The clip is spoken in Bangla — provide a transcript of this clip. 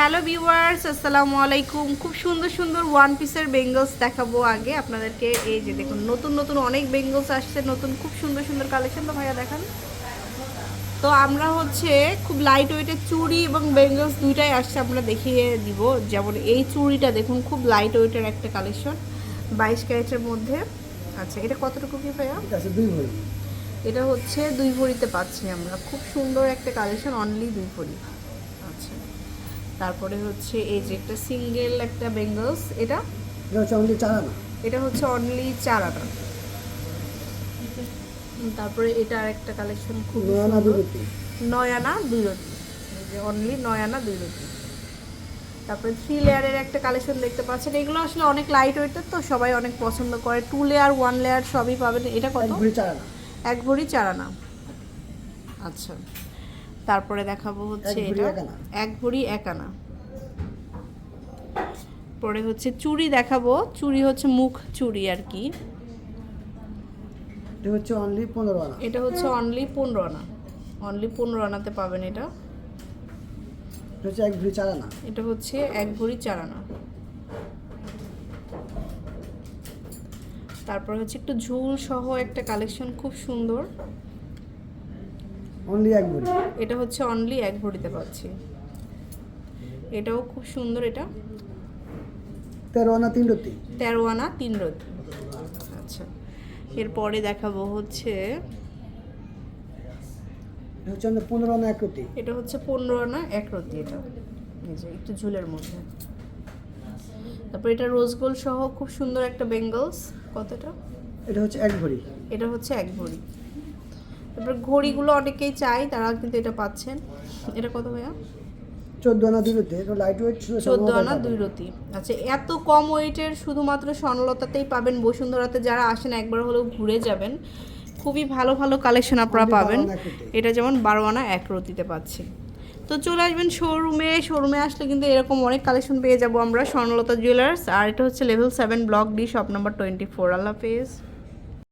হ্যালো ভিউয়ার্স আসসালামু আলাইকুম। খুব সুন্দর সুন্দর ওয়ান পিসের বেঙ্গলস দেখাবো আগে আপনাদেরকে। এই যে দেখুন নতুন নতুন অনেক বেঙ্গলস আসছে নতুন খুব সুন্দর সুন্দর কালেকশন তো ভাইয়া দেখান। তো আমরা হচ্ছে খুব লাইট ওয়েটের চুড়ি এবং বেঙ্গলস দুইটাই আসছে আমরা দেখিয়ে দিব। যেমন এই চুড়িটা দেখুন খুব লাইট ওয়েটের একটা কালেকশন বাইশ ক্যারেটের মধ্যে। আচ্ছা এটা কতটুকু কি ভাইয়া? এটা হচ্ছে দুই ভরিতে পাচ্ছি আমরা। খুব সুন্দর একটা কালেকশন অনলি দুই ভরি। আচ্ছা। তারপরে হচ্ছে এই যে একটা সিঙ্গেল একটা বেঙ্গলস এটা? এটা হচ্ছে অনলি চার আনা এটা হচ্ছে অনলি চার আনা তারপরে এটা আরেকটা কালেকশন খুব নয় আনা দুই রুটি। অনলি নয় আনা দুই রতি তারপরে থ্রি লেয়ারের একটা কালেকশন দেখতে পাচ্ছেন। এগুলো আসলে অনেক লাইট ওয়েটের তো সবাই অনেক পছন্দ করে। টু লেয়ার ওয়ান লেয়ার সবই পাবেন। এটা কত? এক ভরি চার আনা এক ভরি চার আনা আচ্ছা। তারপরে দেখাবো হচ্ছে এক ভরি এটা। এক আনা। এক ভরি এক আনা। পরে হচ্ছে চুড়ি দেখাবো। চুড়ি হচ্ছে মুখ চুড়ি আর কি। এটা হচ্ছে অনলি পনেরো আনা। এটা হচ্ছে অনলি পনেরো আনা। অনলি পনেরো আনাতে পাবেন এটা। এটা হচ্ছে এক ভরি চার আনা। এটা হচ্ছে এক ভরি চার আনা। তারপর হচ্ছে একটু ঝুল সহ একটা কালেকশন খুব সুন্দর। অনলি এক ভরি। এটা হচ্ছে অনলি এক ভরিতে পাচ্ছি। এটাও খুব সুন্দর এটা। তেরো আনা তিন রুটি তেরো আনা তিন রতি আচ্ছা। এরপরে দেখাবো হচ্ছে হচ্ছে পনেরো আনা এক রুটি এটা হচ্ছে পনেরো আনা এক রতি এটা একটু ঝুলের মধ্যে। তারপর এটা রোজ গোল্ড সহ খুব সুন্দর একটা বেঙ্গলস কতটা? এটা হচ্ছে এক ভরি। এটা হচ্ছে এক ভরি। তারপর ঘড়িগুলো অনেকেই চাই তারা কিন্তু এটা পাচ্ছেন। এটা কত ভাইয়া? চোদ্দ আনা দুই এটা লাইট ওয়েট চোদ্দ আনা দুই রতি। আচ্ছা এত কম ওয়েটের শুধুমাত্র স্বর্ণলতাতেই পাবেন বসুন্ধরাতে যারা আসেন একবার হলেও ঘুরে যাবেন। খুবই ভালো ভালো কালেকশন আপনারা পাবেন। 12 আনা এক রতি। এটা যেমন বারো আনা এক রতিতে পাচ্ছি। তো চলে আসবেন শোরুমে শোরুমে আসলে কিন্তু এরকম অনেক কালেকশন পেয়ে যাব আমরা স্বর্ণলতা জুয়েলার্স আর এটা হচ্ছে level seven block D shop number twenty four আল্লাহ হাফেজ।